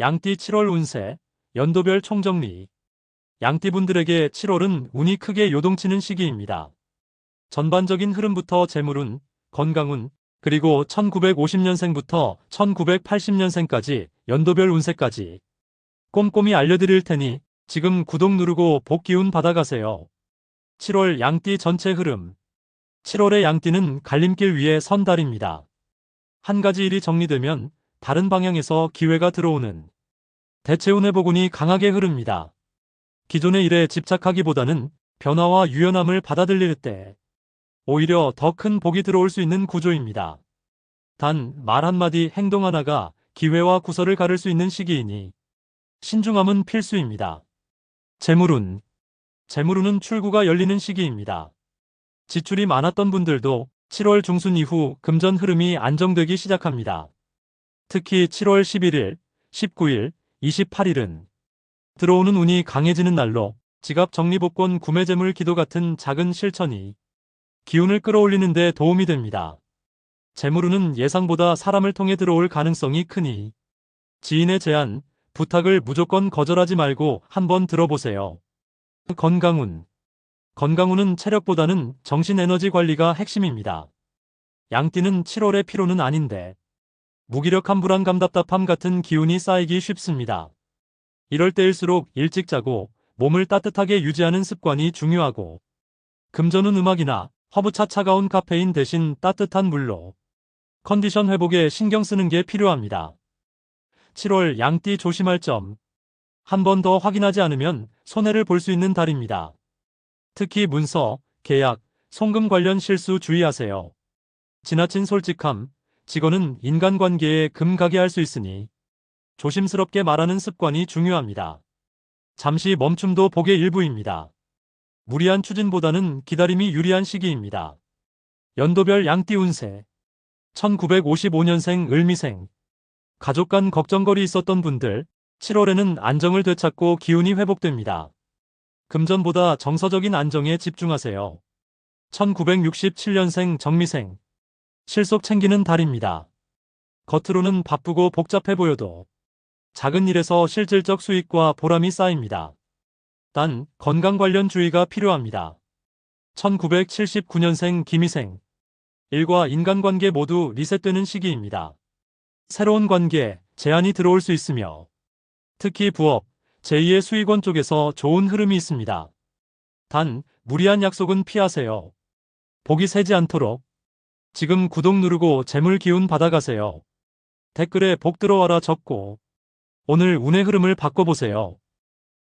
양띠 7월 운세, 연도별 총정리. 양띠분들에게 7월은 운이 크게 요동치는 시기입니다. 전반적인 흐름부터 재물운, 건강운, 그리고 1950년생부터 1980년생까지 연도별 운세까지 꼼꼼히 알려드릴 테니 지금 구독 누르고 복 기운 받아가세요. 7월 양띠 전체 흐름. 7월의 양띠는 갈림길 위에 선 달입니다. 한 가지 일이 정리되면 다른 방향에서 기회가 들어오는 대체운의 복운이 강하게 흐릅니다. 기존의 일에 집착하기보다는 변화와 유연함을 받아들일 때 오히려 더 큰 복이 들어올 수 있는 구조입니다. 단 말 한마디 행동 하나가 기회와 구설을 가를 수 있는 시기이니 신중함은 필수입니다. 재물운 재물운은 출구가 열리는 시기입니다. 지출이 많았던 분들도 7월 중순 이후 금전 흐름이 안정되기 시작합니다. 특히 7월 11일, 19일, 28일은 들어오는 운이 강해지는 날로 지갑 정리복권 구매재물 기도 같은 작은 실천이 기운을 끌어올리는 데 도움이 됩니다. 재물운은 예상보다 사람을 통해 들어올 가능성이 크니 지인의 제안, 부탁을 무조건 거절하지 말고 한번 들어보세요. 건강운 건강운은 체력보다는 정신 에너지 관리가 핵심입니다. 양띠는 7월의 피로는 아닌데 무기력한 불안감 답답함 같은 기운이 쌓이기 쉽습니다. 이럴 때일수록 일찍 자고 몸을 따뜻하게 유지하는 습관이 중요하고 금전운 음악이나 허브차 차가운 카페인 대신 따뜻한 물로 컨디션 회복에 신경 쓰는 게 필요합니다. 7월 양띠 조심할 점. 한 번 더 확인하지 않으면 손해를 볼 수 있는 달입니다. 특히 문서, 계약, 송금 관련 실수 주의하세요. 지나친 솔직함, 직원은 인간관계에 금가게 할 수 있으니 조심스럽게 말하는 습관이 중요합니다. 잠시 멈춤도 복의 일부입니다. 무리한 추진보다는 기다림이 유리한 시기입니다. 연도별 양띠 운세 1955년생 을미생 가족 간 걱정거리 있었던 분들 7월에는 안정을 되찾고 기운이 회복됩니다. 금전보다 정서적인 안정에 집중하세요. 1967년생 정미생 실속 챙기는 달입니다. 겉으로는 바쁘고 복잡해 보여도 작은 일에서 실질적 수익과 보람이 쌓입니다. 단 건강 관련 주의가 필요합니다. 1979년생 김희생 일과 인간관계 모두 리셋되는 시기입니다. 새로운 관계, 제안이 들어올 수 있으며 특히 부업, 제2의 수익원 쪽에서 좋은 흐름이 있습니다. 단 무리한 약속은 피하세요. 복이 새지 않도록 지금 구독 누르고 재물 기운 받아가세요. 댓글에 복 들어와라 적고 오늘 운의 흐름을 바꿔보세요.